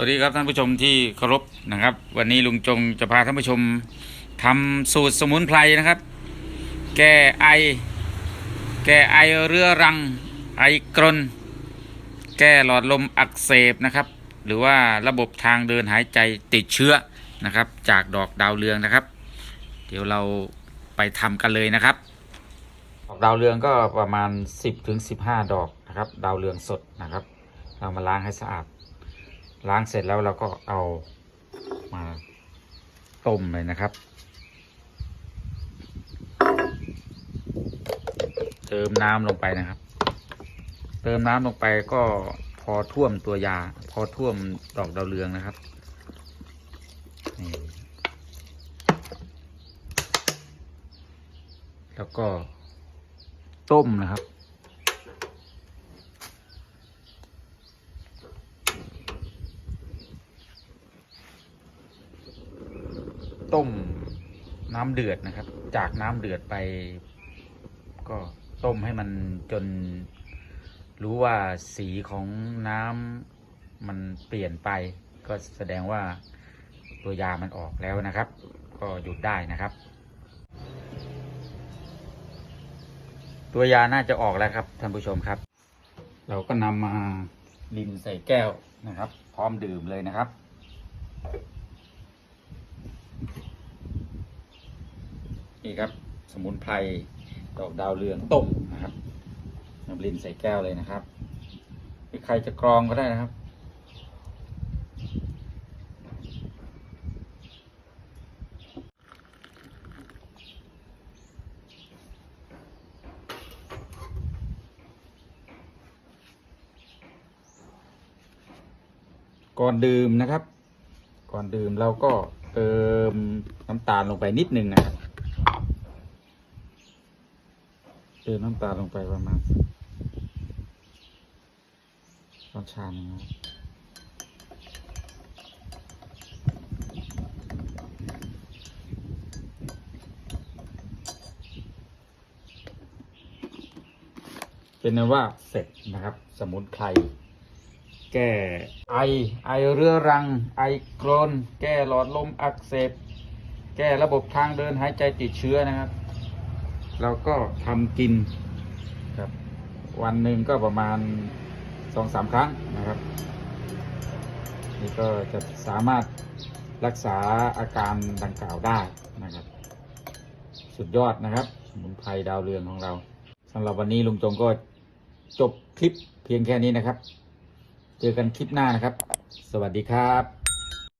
วัสดีครับท่านผู้ชมที่เคารพนะครับ วันนี้ลุงจงจะพาท่านผู้ชมทำสูตรสมุนไพรนะครับ แก้ไอ แก้ไอเรื้อรัง ไอกรนแก้หลอดลมอักเสบนะครับ หรือว่าระบบทางเดินหายใจติดเชื้อนะครับ จากดอกดาวเรืองนะครับ เดี๋ยวเราไปทำกันเลยนะครับ ดอกดาวเรืองก็ประมาณ 10ถึง15 ดอกนะครับ ดาวเรืองสดนะครับ เรามาล้างให้สะอาด ล้างเสร็จแล้วเราก็เอามาต้มเลยนะครับ เติมน้ำลงไปนะครับ เติมน้ำลงไปก็พอท่วมตัวยา พอท่วมดอกดาวเรืองนะครับนี่แล้วก็ต้มนะครับ ต้มน้ำเดือดนะครับ จากน้ำเดือดไป ก็ต้มให้มันจน รู้ว่าสีของน้ำมันเปลี่ยนไป ก็แสดงว่าตัวยามันออกแล้วนะครับ ก็หยุดได้นะครับ ตัวยาน่าจะออกแล้วครับท่านผู้ชมครับ เราก็นำมาลินใส่แก้วนะครับ พร้อมดื่มเลยนะครับ นี่ครับ สมุนไพรดอกดาวเรืองต้มนะครับนำลินใส่แก้วเลยนะครับหรือใครจะกรองก็ได้นะครับ ก่อนดื่มนะครับ ก่อนดื่มเราก็เติมน้ำตาลลงไปนิดนึงนะครับ เติมน้ำตาลลงไปประมาณช้อนชาหนึงนะครับเป็นนว่าเสร็จนะครับ สมุนไพรแก้ไอไอเรื้อรัง ไอกรนแก้หลอดลมอักเสบ แก้ระบบทางเดินหายใจติดเชื้อนะครับ เราก็ทำกินครับ วันหนึ่งก็ประมาณสองสามครั้งนะครับ นี่ก็จะสามารถรักษาอาการดังกล่าวได้นะครับ สุดยอดนะครับสมุนไพรดาวเรืองของเราสำหรับวันนี้ลุงจงก็จบคลิปเพียงแค่นี้นะครับ เจอกันคลิปหน้านะครับ สวัสดีครับ